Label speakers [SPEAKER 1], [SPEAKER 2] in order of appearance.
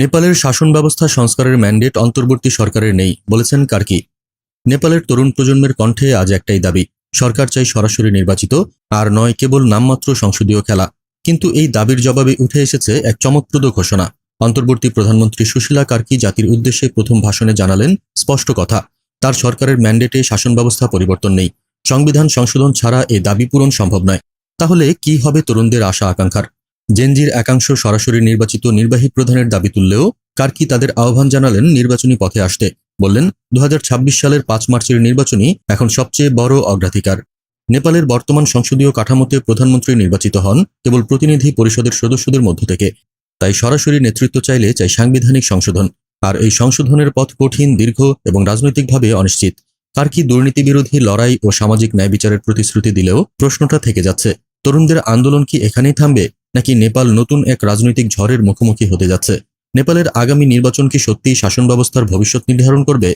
[SPEAKER 1] নেপালের শাসন ব্যবস্থা সংস্কারের ম্যান্ডেট অন্তর্বর্তী সরকারের নেই, বলেছেন কার্কি। নেপালের তরুণ প্রজন্মের কণ্ঠে আজ একটাই দাবি, সরকার চাই সরাসরি নির্বাচিত, আর নয় কেবল নামমাত্র সংসদীয় খেলা। কিন্তু এই দাবির জবাবে উঠে এসেছে এক চমকপ্রদ ঘোষণা। অন্তর্বর্তী প্রধানমন্ত্রী সুশীলা কার্কি জাতির উদ্দেশ্যে প্রথম ভাষণে জানালেন, স্পষ্ট কথা, তার সরকারের ম্যান্ডেটে শাসন ব্যবস্থা পরিবর্তন নেই। সংবিধান সংশোধন ছাড়া এ দাবি পূরণ সম্ভব নয়। তাহলে কি হবে তরুণদের আশা আকাঙ্ক্ষার জেনজির একাংশ সরাসরি নির্বাচিত নির্বাহী প্রধানের দাবি তুললেও কার্কি তাদের আহ্বান জানালেন নির্বাচনী পথে আসতে? বললেন দু হাজার ছাব্বিশ সালের পাঁচ মার্চের নির্বাচনই এখন সবচেয়ে বড় অগ্রাধিকার। নেপালের বর্তমান সংসদীয় কাঠামোতে প্রধানমন্ত্রী নির্বাচিত হন কেবল প্রতিনিধি পরিষদের সদস্যদের মধ্য থেকে। তাই সরাসরি নেতৃত্ব চাইলে চাই সাংবিধানিক সংশোধন। আর এই সংশোধনের পথ কঠিন, দীর্ঘ এবং রাজনৈতিকভাবে অনিশ্চিত। কার্কি দুর্নীতি বিরোধী লড়াই ও সামাজিক ন্যায় বিচারের প্রতিশ্রুতি দিলেও প্রশ্নটা থেকে যাচ্ছে। তরুণদের আন্দোলন কি এখানেই থামবে? নাকি নেপাল নতুন এক রাজনৈতিক ঝড়ের মুখোমুখি হতে যাচ্ছে? নেপালের আগামী নির্বাচন কি সত্যিই শাসন ব্যবস্থার ভবিষ্যৎ নির্ধারণ করবে?